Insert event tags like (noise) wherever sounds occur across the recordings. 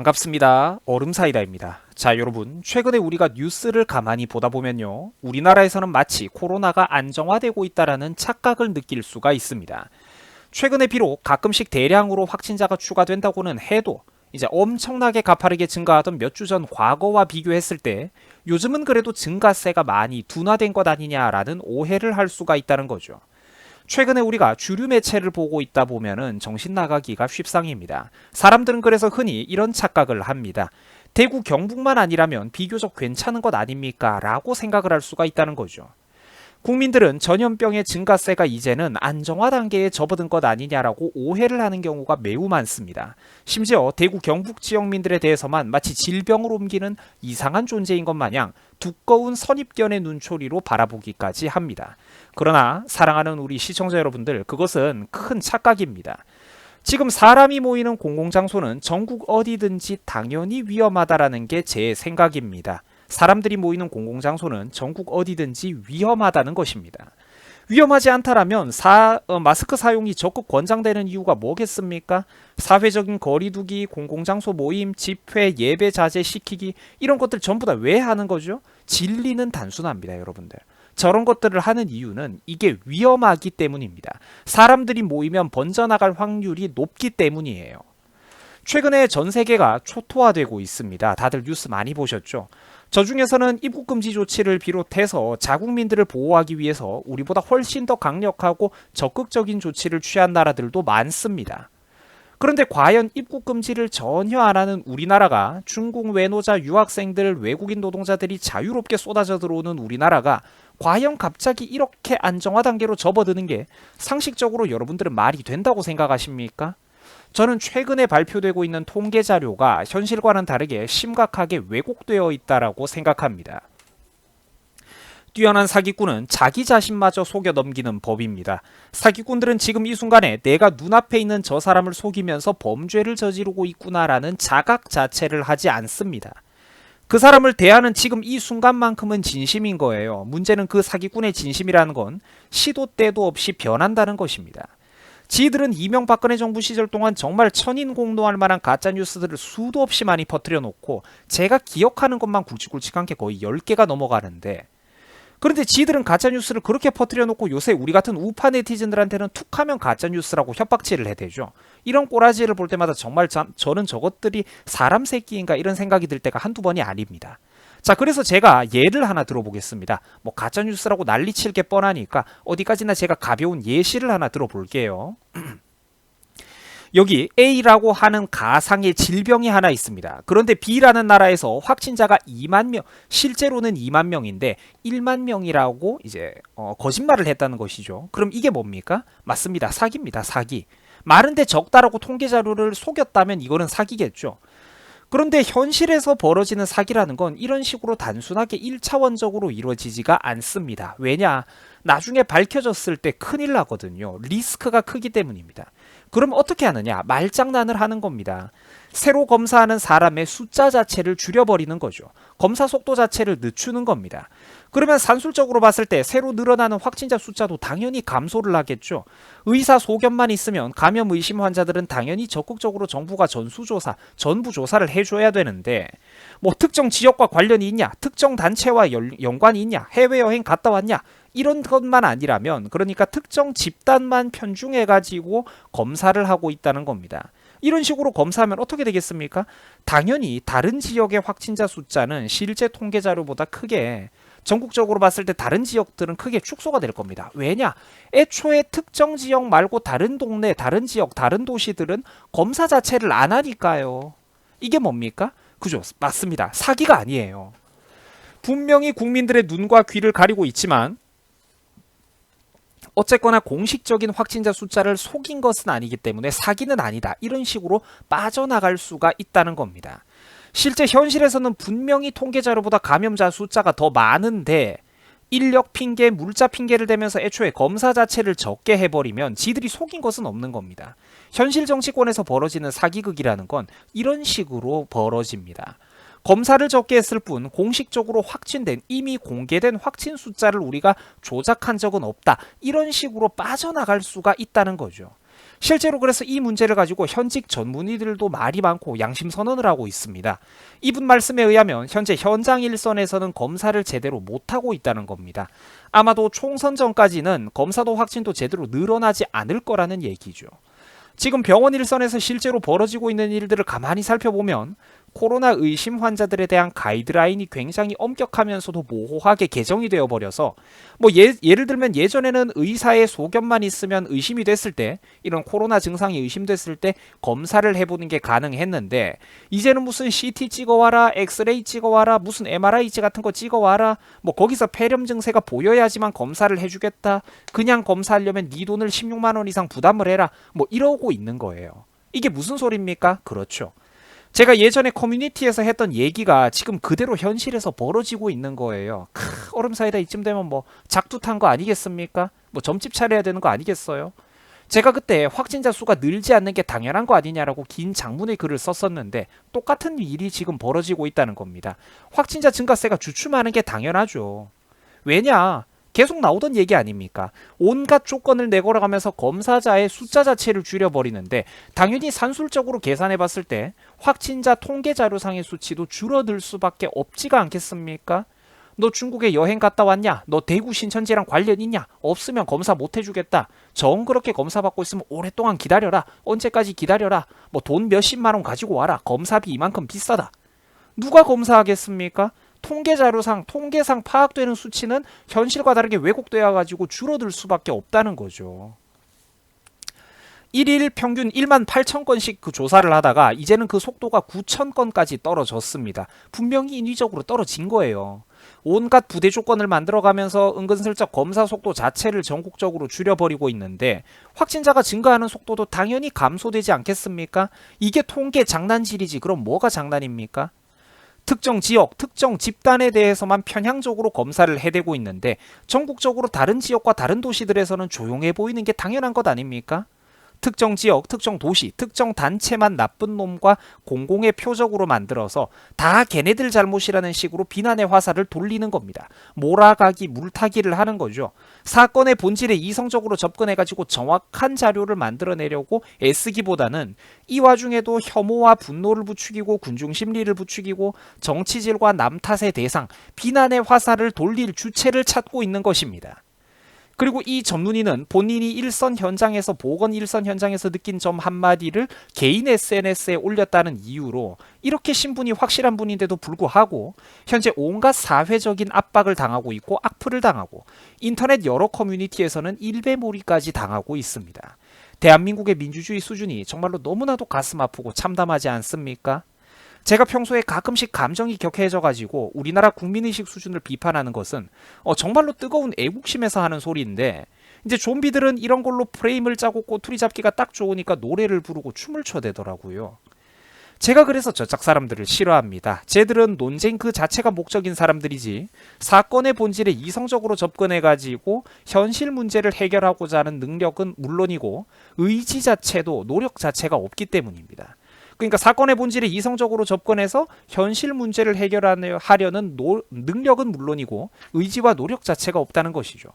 반갑습니다. 얼음사이다입니다. 자, 여러분. 최근에 우리가 뉴스를 가만히 보다 보면요. 우리나라에서는 마치 코로나가 안정화되고 있다라는 착각을 느낄 수가 있습니다. 최근에 비록 가끔씩 대량으로 확진자가 추가된다고는 해도 이제 엄청나게 가파르게 증가하던 몇 주 전 과거와 비교했을 때 요즘은 그래도 증가세가 많이 둔화된 것 아니냐라는 오해를 할 수가 있다는 거죠. 최근에 우리가 주류 매체를 보고 있다 보면은 정신 나가기가 쉽상입니다. 사람들은 그래서 흔히 이런 착각을 합니다. 대구 경북만 아니라면 비교적 괜찮은 것 아닙니까? 라고 생각을 할 수가 있다는 거죠. 국민들은 전염병의 증가세가 이제는 안정화 단계에 접어든 것 아니냐라고 오해를 하는 경우가 매우 많습니다. 심지어 대구 경북 지역민들에 대해서만 마치 질병을 옮기는 이상한 존재인 것 마냥 두꺼운 선입견의 눈초리로 바라보기까지 합니다. 그러나 사랑하는 우리 시청자 여러분들 그것은 큰 착각입니다. 지금 사람이 모이는 공공장소는 전국 어디든지 당연히 위험하다라는 게 제 생각입니다. 사람들이 모이는 공공장소는 전국 어디든지 위험하다는 것입니다. 위험하지 않다라면 사, 어, 마스크 사용이 적극 권장되는 이유가 뭐겠습니까? 사회적인 거리두기, 공공장소 모임, 집회, 예배 자제시키기 이런 것들 전부 다 왜 하는 거죠? 진리는 단순합니다, 여러분들. 저런 것들을 하는 이유는 이게 위험하기 때문입니다. 사람들이 모이면 번져나갈 확률이 높기 때문이에요. 최근에 전 세계가 초토화되고 있습니다. 다들 뉴스 많이 보셨죠? 저 중에서는 입국 금지 조치를 비롯해서 자국민들을 보호하기 위해서 우리보다 훨씬 더 강력하고 적극적인 조치를 취한 나라들도 많습니다. 그런데 과연 입국 금지를 전혀 안 하는 우리나라가 중국 외노자 유학생들 외국인 노동자들이 자유롭게 쏟아져 들어오는 우리나라가 과연 갑자기 이렇게 안정화 단계로 접어드는 게 상식적으로 여러분들은 말이 된다고 생각하십니까? 저는 최근에 발표되고 있는 통계 자료가 현실과는 다르게 심각하게 왜곡되어 있다라고 생각합니다. 뛰어난 사기꾼은 자기 자신마저 속여 넘기는 법입니다. 사기꾼들은 지금 이 순간에 내가 눈앞에 있는 저 사람을 속이면서 범죄를 저지르고 있구나라는 자각 자체를 하지 않습니다. 그 사람을 대하는 지금 이 순간만큼은 진심인 거예요. 문제는 그 사기꾼의 진심이라는 건 시도 때도 없이 변한다는 것입니다. 지들은 이명박근혜 정부 시절 동안 정말 천인공노할 만한 가짜 뉴스들을 수도 없이 많이 퍼뜨려 놓고 제가 기억하는 것만 굵직굵직한 게 거의 10개가 넘어가는데 그런데 지들은 가짜 뉴스를 그렇게 퍼뜨려 놓고 요새 우리 같은 우파 네티즌들한테는 툭하면 가짜 뉴스라고 협박질을 해대죠. 이런 꼬라지를 볼 때마다 정말 저, 저는 저것들이 사람 새끼인가 이런 생각이 들 때가 한두 번이 아닙니다. 자, 그래서 제가 예를 하나 들어보겠습니다. 뭐 가짜 뉴스라고 난리칠 게 뻔하니까 어디까지나 제가 가벼운 예시를 하나 들어볼게요. (clears throat) 여기 A라고 하는 가상의 질병이 하나 있습니다. 그런데 B라는 나라에서 확진자가 2만 명, 실제로는 2만 명인데 1만 명이라고 이제 어, 거짓말을 했다는 것이죠. 그럼 이게 뭡니까? 맞습니다. 사기입니다. 사기. 많은데 적다라고 통계 자료를 속였다면 이거는 사기겠죠. 그런데 현실에서 벌어지는 사기라는 건 이런 식으로 단순하게 1차원적으로 이루어지지가 않습니다. 왜냐? 나중에 밝혀졌을 때 큰일 나거든요. 리스크가 크기 때문입니다. 그럼 어떻게 하느냐? 말장난을 하는 겁니다. 새로 검사하는 사람의 숫자 자체를 줄여버리는 거죠. 검사 속도 자체를 늦추는 겁니다. 그러면 산술적으로 봤을 때 새로 늘어나는 확진자 숫자도 당연히 감소를 하겠죠. 의사 소견만 있으면 감염 의심 환자들은 당연히 적극적으로 정부가 전수조사, 전부 조사를 해줘야 되는데 뭐 특정 지역과 관련이 있냐, 특정 단체와 연관이 있냐, 해외여행 갔다 왔냐, 이런 것만 아니라면 그러니까 특정 집단만 편중해 가지고 검사를 하고 있다는 겁니다. 이런 식으로 검사하면 어떻게 되겠습니까? 당연히 다른 지역의 확진자 숫자는 실제 통계 자료보다 크게 전국적으로 봤을 때 다른 지역들은 크게 축소가 될 겁니다. 왜냐? 애초에 특정 지역 말고 다른 동네, 다른 지역, 다른 도시들은 검사 자체를 안 하니까요. 이게 뭡니까? 그죠? 맞습니다. 사기가 아니에요. 분명히 국민들의 눈과 귀를 가리고 있지만 어쨌거나 공식적인 확진자 숫자를 속인 것은 아니기 때문에 사기는 아니다. 이런 식으로 빠져나갈 수가 있다는 겁니다. 실제 현실에서는 분명히 통계 자료보다 감염자 숫자가 더 많은데 인력 핑계, 물자 핑계를 대면서 애초에 검사 자체를 적게 해버리면 지들이 속인 것은 없는 겁니다. 현실 정치권에서 벌어지는 사기극이라는 건 이런 식으로 벌어집니다. 검사를 적게 했을 뿐 공식적으로 확진된 이미 공개된 확진 숫자를 우리가 조작한 적은 없다. 이런 식으로 빠져나갈 수가 있다는 거죠. 실제로 그래서 이 문제를 가지고 현직 전문의들도 말이 많고 양심 선언을 하고 있습니다. 이분 말씀에 의하면 현재 현장 일선에서는 검사를 제대로 못하고 있다는 겁니다. 아마도 총선 전까지는 검사도 확진도 제대로 늘어나지 않을 거라는 얘기죠. 지금 병원 일선에서 실제로 벌어지고 있는 일들을 가만히 살펴보면 코로나 의심 환자들에 대한 가이드라인이 굉장히 엄격하면서도 모호하게 개정이 되어 버려서 뭐 예, 예를 들면 예전에는 의사의 소견만 있으면 의심이 됐을 때 이런 코로나 증상이 의심됐을 때 검사를 해보는 게 가능했는데 이제는 무슨 CT 찍어와라 엑스레이 찍어와라 무슨 MRI 같은 거 찍어와라 뭐 거기서 폐렴 증세가 보여야지만 검사를 해주겠다 그냥 검사하려면 네 돈을 16만 원 이상 부담을 해라 뭐 이러고 있는 거예요. 이게 무슨 소리입니까? 그렇죠 제가 예전에 커뮤니티에서 했던 얘기가 지금 그대로 현실에서 벌어지고 있는 거예요. 크, 얼음 사이다 이쯤 되면 뭐 작두 탄 거 아니겠습니까? 뭐 점집 차려야 되는 거 아니겠어요? 제가 그때 확진자 수가 늘지 않는 게 당연한 거 아니냐라고 긴 장문의 글을 썼었는데 똑같은 일이 지금 벌어지고 있다는 겁니다. 확진자 증가세가 주춤하는 게 당연하죠. 왜냐? 계속 나오던 얘기 아닙니까? 온갖 조건을 내걸어가면서 검사자의 숫자 자체를 줄여버리는데 당연히 산술적으로 계산해 봤을 때 확진자 통계 자료상의 수치도 줄어들 수밖에 없지가 않겠습니까? 너 중국에 여행 갔다 왔냐? 너 대구 신천지랑 관련 있냐? 없으면 검사 못 해주겠다. 정 그렇게 검사 받고 있으면 오랫동안 기다려라. 언제까지 기다려라. 뭐 돈 몇십만 원 가지고 와라. 검사비 이만큼 비싸다. 누가 검사하겠습니까? 통계 자료상 통계상 파악되는 수치는 현실과 다르게 왜곡되어 가지고 줄어들 수밖에 없다는 거죠. 1일 평균 1만 8천 건씩 그 조사를 하다가 이제는 그 속도가 9천 건까지 떨어졌습니다. 분명히 인위적으로 떨어진 거예요. 온갖 부대 조건을 만들어가면서 은근슬쩍 검사 속도 자체를 전국적으로 줄여버리고 있는데 확진자가 증가하는 속도도 당연히 감소되지 않겠습니까? 이게 통계 장난질이지 그럼 뭐가 장난입니까? 특정 지역, 특정 집단에 대해서만 편향적으로 검사를 해대고 있는데 전국적으로 다른 지역과 다른 도시들에서는 조용해 보이는 게 당연한 것 아닙니까? 특정 지역, 특정 도시, 특정 단체만 나쁜 놈과 공공의 표적으로 만들어서 다 걔네들 잘못이라는 식으로 비난의 화살을 돌리는 겁니다. 몰아가기, 물타기를 하는 거죠. 사건의 본질에 이성적으로 접근해가지고 정확한 자료를 만들어내려고 애쓰기보다는 이 와중에도 혐오와 분노를 부추기고 군중 심리를 부추기고 정치질과 남 탓의 대상, 비난의 화살을 돌릴 주체를 찾고 있는 것입니다. 그리고 이 전문의는 본인이 일선 현장에서 보건 일선 현장에서 느낀 점 한마디를 개인 SNS에 올렸다는 이유로 이렇게 신분이 확실한 분인데도 불구하고 현재 온갖 사회적인 압박을 당하고 있고 악플을 당하고 인터넷 여러 커뮤니티에서는 일배몰이까지 당하고 있습니다. 대한민국의 민주주의 수준이 정말로 너무나도 가슴 아프고 참담하지 않습니까? 제가 평소에 가끔씩 감정이 격해져 가지고 우리나라 국민의식 수준을 비판하는 것은 어, 정말로 뜨거운 애국심에서 하는 소리인데 이제 좀비들은 이런 걸로 프레임을 짜고 꼬투리 잡기가 딱 좋으니까 노래를 부르고 춤을 춰대더라고요. 제가 그래서 저짝 사람들을 싫어합니다. 쟤들은 논쟁 그 자체가 목적인 사람들이지 사건의 본질에 이성적으로 접근해 가지고 현실 문제를 해결하고자 하는 능력은 물론이고 의지 자체도 노력 자체가 없기 때문입니다. 그러니까 사건의 본질에 이성적으로 접근해서 현실 문제를 해결하려는 노, 능력은 물론이고 의지와 노력 자체가 없다는 것이죠.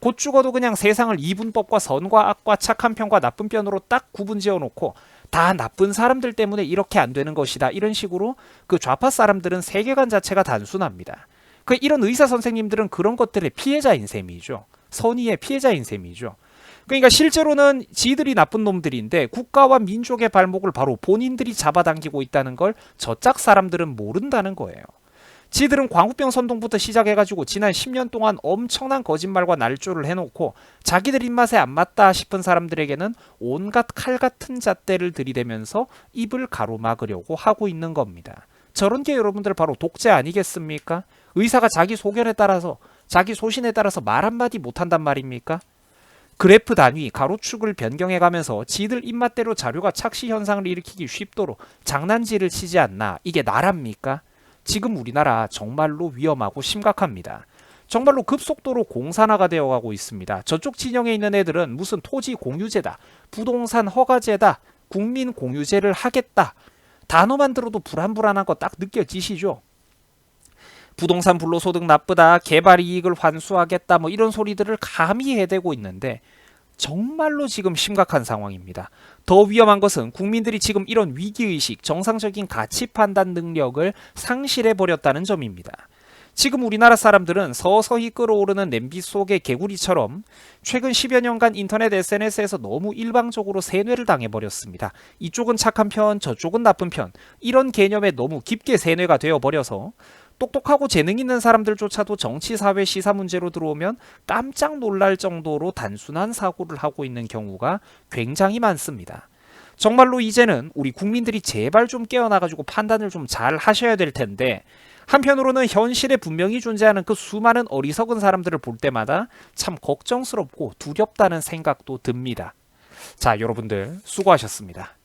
곧 죽어도 그냥 세상을 이분법과 선과 악과 착한 편과 나쁜 편으로 딱 구분 지어 놓고 다 나쁜 사람들 때문에 이렇게 안 되는 것이다. 이런 식으로 그 좌파 사람들은 세계관 자체가 단순합니다. 그 이런 의사 선생님들은 그런 것들의 피해자인 셈이죠. 선의의 피해자인 셈이죠. 그러니까 실제로는 지들이 나쁜 놈들인데 국가와 민족의 발목을 바로 본인들이 잡아당기고 있다는 걸 저짝 사람들은 모른다는 거예요. 지들은 광우병 선동부터 시작해가지고 지난 10년 동안 엄청난 거짓말과 날조를 해놓고 자기들 입맛에 안 맞다 싶은 사람들에게는 온갖 칼 같은 잣대를 들이대면서 입을 가로막으려고 하고 있는 겁니다. 저런 게 여러분들 바로 독재 아니겠습니까? 의사가 자기 소견에 따라서 자기 소신에 따라서 말 한마디 못한단 말입니까? 그래프 단위 가로축을 변경해 가면서 지들 입맛대로 자료가 착시 현상을 일으키기 쉽도록 장난질을 치지 않나 이게 나랍니까? 지금 우리나라 정말로 위험하고 심각합니다. 정말로 급속도로 공산화가 되어 가고 있습니다. 저쪽 진영에 있는 애들은 무슨 토지 공유제다, 부동산 허가제다, 국민 공유제를 하겠다. 단어만 들어도 불안불안한 거 딱 느껴지시죠? 부동산 불로소득 나쁘다, 개발 이익을 환수하겠다, 뭐 이런 소리들을 감히 해대고 있는데 정말로 지금 심각한 상황입니다. 더 위험한 것은 국민들이 지금 이런 위기의식, 정상적인 가치 판단 능력을 상실해 버렸다는 점입니다. 지금 우리나라 사람들은 서서히 끓어오르는 냄비 속의 개구리처럼 최근 10여 년간 인터넷 SNS에서 너무 일방적으로 세뇌를 당해버렸습니다. 이쪽은 착한 편, 저쪽은 나쁜 편. 이런 개념에 너무 깊게 세뇌가 되어버려서 똑똑하고 재능 있는 사람들조차도 정치, 사회, 시사 문제로 들어오면 깜짝 놀랄 정도로 단순한 사고를 하고 있는 경우가 굉장히 많습니다. 정말로 이제는 우리 국민들이 제발 좀 깨어나가지고 판단을 좀 잘 하셔야 될 텐데 한편으로는 현실에 분명히 존재하는 그 수많은 어리석은 사람들을 볼 때마다 참 걱정스럽고 두렵다는 생각도 듭니다. 자, 여러분들 수고하셨습니다.